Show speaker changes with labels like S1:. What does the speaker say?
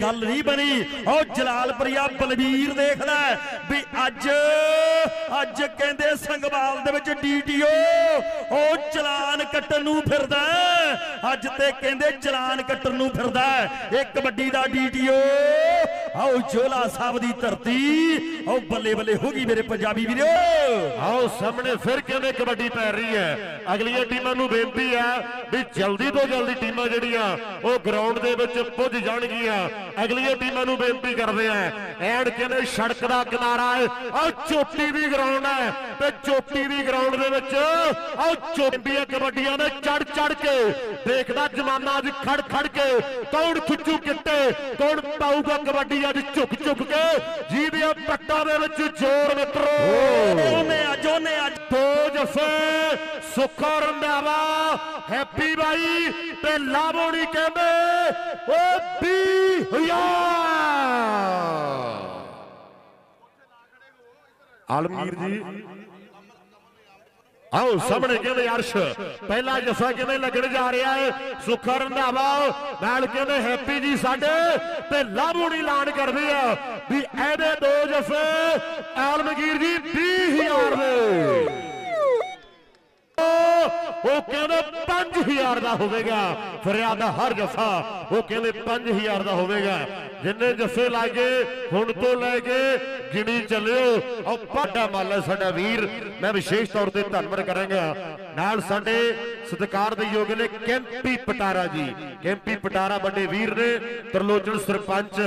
S1: ਗੱਲ ਨਹੀਂ ਬਣੀ। ਉਹ ਜਲਾਲਪੁਰੀਆ ਬਲਵੀਰ ਦੇਖਦਾ ਵੀ ਅੱਜ ਅੱਜ ਕਹਿੰਦੇ ਸੰਗਵਾਲ ਦੇ ਵਿੱਚ ਡੀਟੀਓ ਉਹ ਚਲਾਨ ਕੱਟਣ ਨੂੰ ਫਿਰਦਾ ਅੱਜ ਤੇ ਕਹਿੰਦੇ ਚਲਾਨ ਕੱਟਣ ਨੂੰ ਫਿਰਦਾ ਇਹ ਕਬੱਡੀ ਦਾ ਡੀਟੀਓ ਆਓ ਜੋਲਾ ਸਾਹਿਬ ਦੀ ਧਰਤੀ। ਉਹ ਬੱਲੇ ਬੱਲੇ ਹੋ ਗਈ ਮੇਰੇ ਪੰਜਾਬੀ ਵੀਰੋ।
S2: ਆਓ ਸਾਹਮਣੇ ਫਿਰ ਕਹਿੰਦੇ ਕਬੱਡੀ ਪੈ ਰਹੀ ਹੈ? ਅਗਲੀਆਂ ਟੀਮਾਂ ਨੂੰ ਬੇਨਤੀ ਹੈ ਵੀ ਜਲਦੀ ਤੋਂ ਜਲਦੀ ਟੀਮਾਂ ਜਿਹੜੀਆਂ, ਉਹ ਗਰਾਊਂਡ ਦੇ ਵਿੱਚ ਪੁੱਜ ਜਾਣਗੀਆਂ। ਅਗਲੀਆਂ ਟੀਮਾਂ ਨੂੰ ਬੇਨਤੀ ਕਰਦੇ ਆ ਐਡ ਕਹਿੰਦੇ ਸੜਕ ਦਾ ਕਿਨਾਰਾ ਹੈ ਆਹ ਚੋਟੀ ਦੀ ਗਰਾਊਂਡ ਹੈ ਤੇ ਚੋਟੀ ਦੀ ਗਰਾਊਂਡ ਦੇ ਵਿੱਚ ਆਹ ਚੋਟੀਆਂ ਕਬੱਡੀਆਂ ਨੇ ਚੜ ਚੜ ਕੇ ਦੇਖਦਾ ਜਮਾਨਾ ਅੱਜ ਖੜ ਖੜ ਕੇ ਕੌਣ ਖਿੱਚੂ ਕਿੱਟੇ ਕੌਣ ਪਾਊਗਾ ਕਬੱਡੀ ਅੱਜ ਝੁਕ ਝੁਕ ਕੇ ਜਿਹਦੀਆਂ ਪੱਟਾਂ ਦੇ ਵਿੱਚ ਜ਼ੋਰ ਮਿੱਤਰੋ।
S1: ਉਹਨੇ ਅੱਜ ਉਹਨੇ ਅੱਜ
S2: ਦੋ ਜਫੇ ਸੁੱਖਾ ਰੰਧਾਵਾ ਹੈਪੀ ਬਾਈ ਤੇ ਲਾਵੋਣੀ ਕਹਿੰਦੇ ਓ 20000 ਆਲਮਗੀਰ ਜੀ। ਆਓ ਸਾਹਮਣੇ ਕਹਿੰਦੇ ਅਰਸ਼ ਪਹਿਲਾ ਜਫਾ ਕਹਿੰਦੇ ਲੱਗਣ ਜਾ ਰਿਹਾ ਹੈ ਸੁੱਖਾ ਰੰਧਾਵਾ ਨਾਲ ਕਹਿੰਦੇ ਹੈਪੀ ਜੀ ਸਾਡੇ ਤੇ ਲਾਭੂਣੀ ਐਲਾਨ ਕਰਦੇ ਆ ਵੀ ਇਹਦੇ ਦੋ ਜਫੇ ਆਲਮਗੀਰ ਜੀ 20000 ਦੇ। 5000 ਦਾ ਹੋਵੇਗਾ। ਫਰਿਆਦ ਹਰ ਜਫਾ ਉਹ ਕਹਿੰਦੇ 5000 ਦਾ ਹੋਵੇਗਾ। ਜਿੰਨੇ ਜਫੇ ਲਾਗੇ ਹੁਣ ਤੋਂ ਲੈ ਕੇ ਗਿਣੀ ਚੱਲਿਓ। ਉਹ ਪਾਡਾ ਮੱਲ ਸਾਡਾ ਵੀਰ। ਮੈਂ ਵਿਸ਼ੇਸ਼ ਤੌਰ ਤੇ ਧੰਨਵਾਦ ਕਰਾਂਗਾ। ਨਾਲ ਸਾਡੇ ਸਤਿਕਾਰ ਦੇ ਯੋਗ ਨੇ ਕੈਂਪੀ ਪਟਾਰਾ ਜੀ। ਕੈਂਪੀ ਪਟਾਰਾ ਵੱਡੇ ਵੀਰ ਨੇ, ਤਰਲੋਚਨ ਸਰਪੰਚ।